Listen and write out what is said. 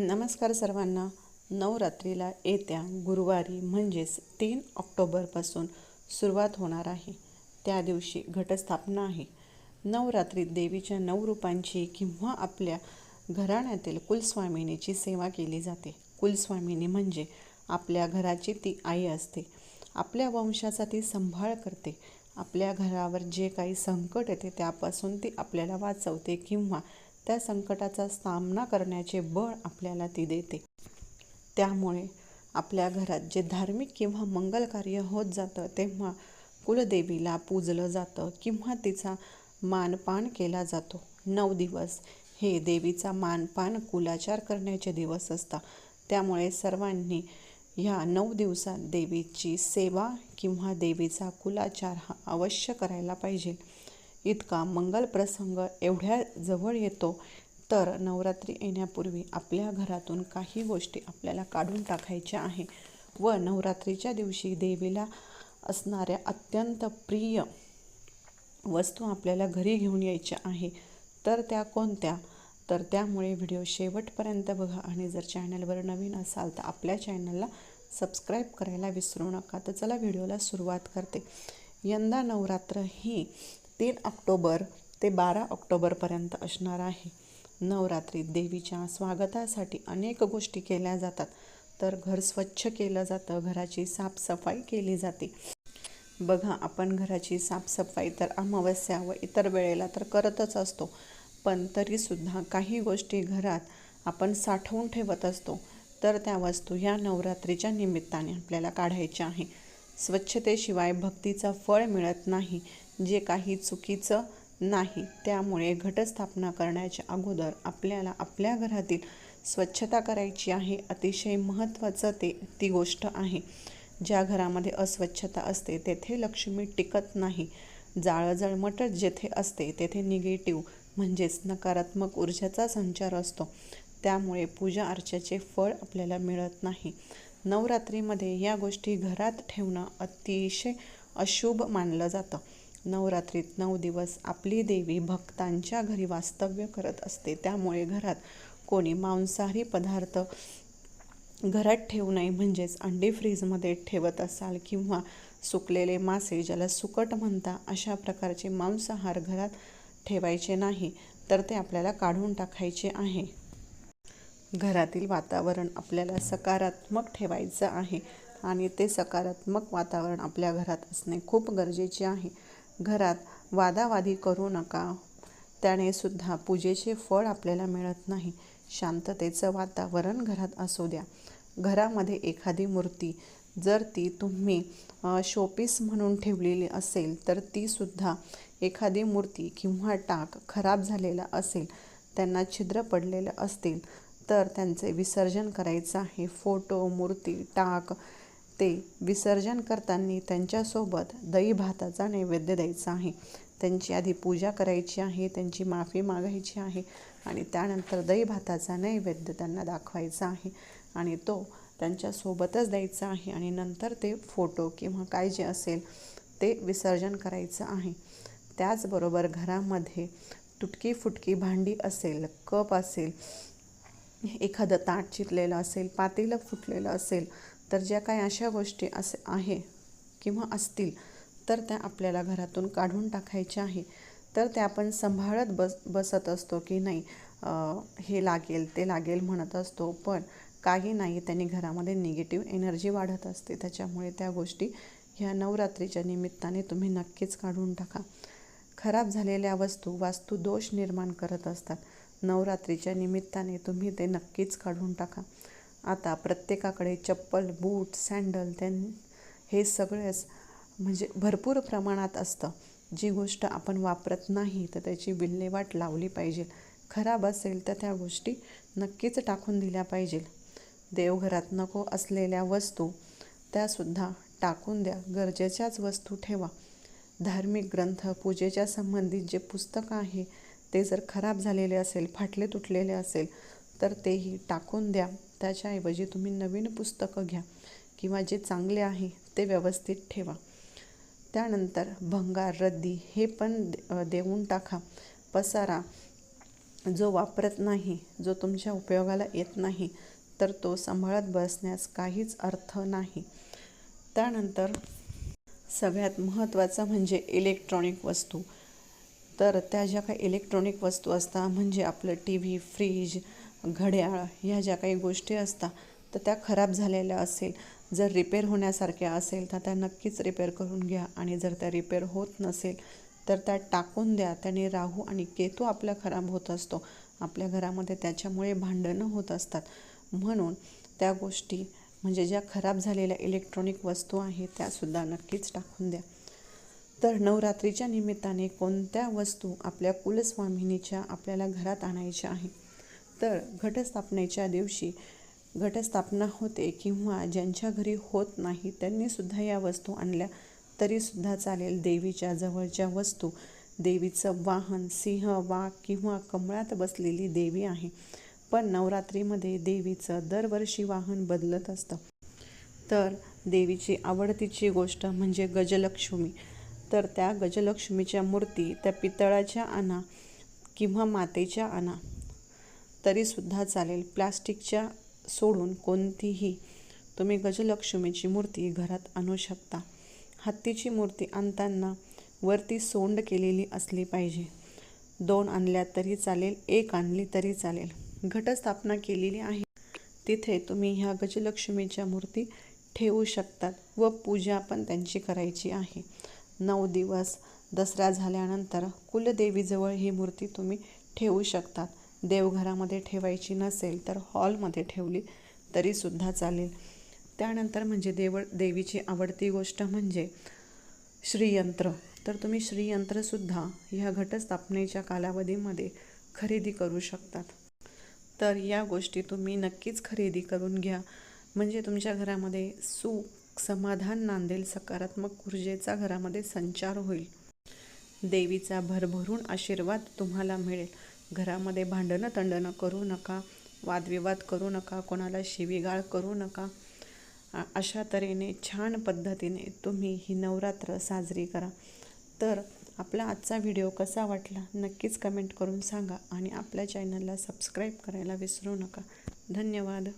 नमस्कार सर्वांना. नवरात्रीला येत्या गुरुवारी म्हणजेच तीन ऑक्टोबरपासून सुरुवात होणार आहे. त्या दिवशी घटस्थापना आहे. नवरात्रीत देवीच्या नऊ रूपांची किंवा आपल्या घराण्यातील कुलस्वामिनीची सेवा केली जाते. कुलस्वामिनी म्हणजे आपल्या घराची ती आई असते. आपल्या वंशाचा ती संभाळ करते. आपल्या घरावर जे काही संकट येते त्यापासून ती आपल्याला वाचवते किंवा त्या संकटाचा सामना करण्याचे बळ आपल्याला ती देते. त्यामुळे आपल्या घरात जे धार्मिक किंवा मंगल कार्य होत जातं तेव्हा कुलदेवीला पूजलं जातं किंवा तिचा मानपान केला जातो. नऊ दिवस हे देवीचा मानपान कुलाचार करण्याचे दिवस असतात. त्यामुळे सर्वांनी ह्या नऊ दिवसात देवीची सेवा किंवा देवीचा कुलाचार हा अवश्य करायला पाहिजे. इतका मंगल प्रसंग एवढ्या जवळ येतो तर नवरात्री येण्यापूर्वी आपल्या घरातून काही गोष्टी आपल्याला काढून टाकायच्या आहे व नवरात्रीच्या दिवशी देवीला असणाऱ्या अत्यंत प्रिय वस्तू आपल्याला घरी घेऊन यायच्या आहे. तर त्या कोणत्या? तर त्यामुळे व्हिडिओ शेवटपर्यंत बघा आणि जर चॅनलवर नवीन असाल तर आपल्या चॅनलला सबस्क्राईब करायला विसरू नका. तर चला व्हिडिओला सुरुवात करते. यंदा नवरात्र ही तीन ऑक्टोबर ते बारा ऑक्टोबरपर्यंत असणार आहे. नवरात्रीत देवीच्या स्वागतासाठी अनेक गोष्टी केल्या जातात. तर घर स्वच्छ केलं जातं घराची साफसफाई केली जाते. बघा आपण घराची साफसफाई तर अमावस्या व इतर वेळेला तर करतच असतो. पण तरीसुद्धा काही गोष्टी घरात आपण साठवून ठेवत असतो. तर त्या वस्तू ह्या नवरात्रीच्या निमित्ताने आपल्याला काढायच्या आहे. स्वच्छतेशिवाय भक्तीचं फळ मिळत नाही. जे काही चुकीचं नाही त्यामुळे घटस्थापना करण्याच्या अगोदर आपल्याला आपल्या घरातील स्वच्छता करायची आहे. अतिशय महत्त्वाचं ते ती गोष्ट आहे. ज्या घरामध्ये अस्वच्छता असते तेथे लक्ष्मी टिकत नाही. जाळं जळमटत जेथे असते तेथे निगेटिव्ह म्हणजेच नकारात्मक ऊर्जेचा संचार असतो. त्यामुळे पूजा अर्चाचे फळ आपल्याला मिळत नाही. नवरात्रीमध्ये या गोष्टी घरात ठेवणं अतिशय अशुभ मानलं जातं. नवरात्रीत नऊ दिवस आपली देवी भक्तांच्या घरी वास्तव्य करत असते. त्यामुळे घरात कोणी मांसाहारी पदार्थ घरात ठेवू नये म्हणजेच अंडी फ्रीजमध्ये ठेवत असाल किंवा सुकलेले मासे ज्याला सुकट म्हणता अशा प्रकारचे मांसाहार घरात ठेवायचे नाही तर ते आपल्याला काढून टाकायचे आहे. घरातील वातावरण आपल्याला सकारात्मक ठेवायचं आहे आणि ते सकारात्मक वातावरण आपल्या घरात असणे खूप गरजेचे आहे. घरात वादावादी करू नका. त्याने सुद्धा पूजेचे फळ आपल्याला मिळत नाही. शांततेचं वातावरण घरात असू द्या. घरामध्ये एखादी मूर्ती जर ती तुम्ही शोपीस म्हणून ठेवलेली असेल तर तीसुद्धा एखादी मूर्ती किंवा टाक खराब झालेला असेल त्यांना छिद्र पडलेलं असतील तर त्यांचे विसर्जन करायचं आहे. फोटो मूर्ती टाक ते विसर्जन करताना त्यांच्यासोबत दही भाताचा नैवेद्य द्यायचा आहे. त्यांची आधी पूजा करायची आहे त्यांची माफी मागायची आहे आणि त्यानंतर दही भाताचा नैवेद्य त्यांना दाखवायचा आहे आणि तो त्यांच्यासोबतच द्यायचा आहे आणि नंतर ते फोटो किंवा काय जे असेल ते विसर्जन करायचं आहे. त्याचबरोबर घरामध्ये तुटकी फुटकी भांडी असेल कप असेल एखादं ताट चिरलेलं असेल पातेलं फुटलेलं असेल तर ज्या काही अशा गोष्टी असे आहे किंवा असतील तर त्या आपल्याला घरातून काढून टाकायच्या आहे. तर त्या आपण सांभाळत बस बसत असतो की नाही हे लागेल ते लागेल म्हणत असतो. पण काही नाही त्यांनी घरामध्ये निगेटिव्ह एनर्जी वाढत असते. त्याच्यामुळे त्या गोष्टी ह्या नवरात्रीच्या निमित्ताने तुम्ही नक्कीच काढून टाका. खराब झालेल्या वस्तू वास्तू दोष निर्माण करत असतात. नवरात्रीच्या निमित्ताने तुम्ही ते नक्कीच काढून टाका. आता प्रत्येकाकडे चप्पल बूट सँडल त्यां हे सगळेच म्हणजे भरपूर प्रमाणात असतं. जी गोष्ट आपण वापरत नाही तर त्याची विल्हेवाट लावली पाहिजे. खराब असेल तर त्या गोष्टी नक्कीच टाकून दिल्या पाहिजे. देवघरात नको असलेल्या वस्तू त्यासुद्धा टाकून द्या. गरजेच्याच वस्तू ठेवा. धार्मिक ग्रंथ पूजेच्या संबंधित जे पुस्तकं आहे ते जर खराब झालेले असेल फाटले तुटलेले असेल तर तेही टाकून द्या. त्याच्याऐवजी तुम्ही नवीन पुस्तकं घ्या किंवा जे चांगले आहे ते व्यवस्थित ठेवा. त्यानंतर भंगार रद्दी हे पण देऊन टाका. पसारा जो वापरत नाही जो तुमच्या उपयोगाला येत नाही तर तो सांभाळत बसण्यास काहीच अर्थ नाही. त्यानंतर सगळ्यात महत्त्वाचं म्हणजे इलेक्ट्रॉनिक वस्तू. तर त्या ज्या काही इलेक्ट्रॉनिक वस्तू असतात म्हणजे आपलं टी व्ही फ्रीज घड्याळ ह्या ज्या काही गोष्टी असतात तर त्या खराब झालेल्या असेल जर रिपेअर होण्यासारख्या असेल तर त्या नक्कीच रिपेअर करून घ्या. आणि जर त्या रिपेअर होत नसेल तर त्या टाकून द्या. त्याने राहू आणि केतू आपला खराब होत असतो. आपल्या घरामध्ये त्याच्यामुळे भांडणं होत असतात. म्हणून त्या गोष्टी म्हणजे ज्या खराब झालेल्या इलेक्ट्रॉनिक वस्तू आहेत त्यासुद्धा नक्कीच टाकून द्या. तर नवरात्रीच्या निमित्ताने कोणत्या वस्तू आपल्या कुलस्वामिनीच्या आपल्याला घरात आणायच्या आहे तर घटस्थापनेच्या दिवशी घटस्थापना होते किंवा ज्यांच्या घरी होत नाही त्यांनीसुद्धा या वस्तू आणल्या. तरीसुद्धा चालेल देवीच्या जवळच्या वस्तू. देवीचं वाहन सिंह वाघ किंवा कमळात बसलेली देवी आहे. पण नवरात्रीमध्ये देवीचं दरवर्षी वाहन बदलत असतं. तर देवीची आवडतीची गोष्ट म्हणजे गजलक्ष्मी. तर त्या गजलक्ष्मीच्या मूर्ती त्या पितळाच्या आणा किंवा मातेच्या आणा. तरीसुद्धा चालेल. प्लास्टिकच्या सोडून कोणतीही तुम्ही गजलक्ष्मीची मूर्ती घरात आणू शकता. हत्तीची मूर्ती आणताना वरती सोंड केलेली असली पाहिजे. दोन आणल्या तरी चालेल एक आणली तरी चालेल. घटस्थापना केलेली आहे. तिथे तुम्ही ह्या गजलक्ष्मीच्या मूर्ती ठेवू शकतात व पूजा पण त्यांची करायची आहे. नऊ दिवस दसरा झाल्यानंतर कुलदेवीजवळ ही मूर्ती तुम्ही ठेवू शकतात. देवघरामध्ये ठेवायची नसेल तर हॉलमध्ये ठेवली तरीसुद्धा चालेल. त्यानंतर म्हणजे देव देवीची आवडती गोष्ट म्हणजे श्रीयंत्र. तर तुम्ही श्रीयंत्रसुद्धा ह्या घटस्थापनेच्या कालावधीमध्ये खरेदी करू शकतात. तर या गोष्टी तुम्ही नक्कीच खरेदी करून घ्या. म्हणजे तुमच्या घरामध्ये सुख समाधान नांदेल सकारात्मक ऊर्जेचा घरामध्ये संचार होईल. देवीचा भरभरून आशीर्वाद तुम्हाला मिळेल. घरामध्ये भांडणं तंडणं करू नका वादविवाद करू नका कोणाला शिवीगाळ करू नका. अशा तऱ्हेने छान पद्धतीने तुम्ही ही नवरात्र साजरी करा. तर आपला आजचा व्हिडिओ कसा वाटला नक्कीच कमेंट करून सांगा आणि आपल्या चॅनलला सबस्क्राईब करायला विसरू नका. धन्यवाद.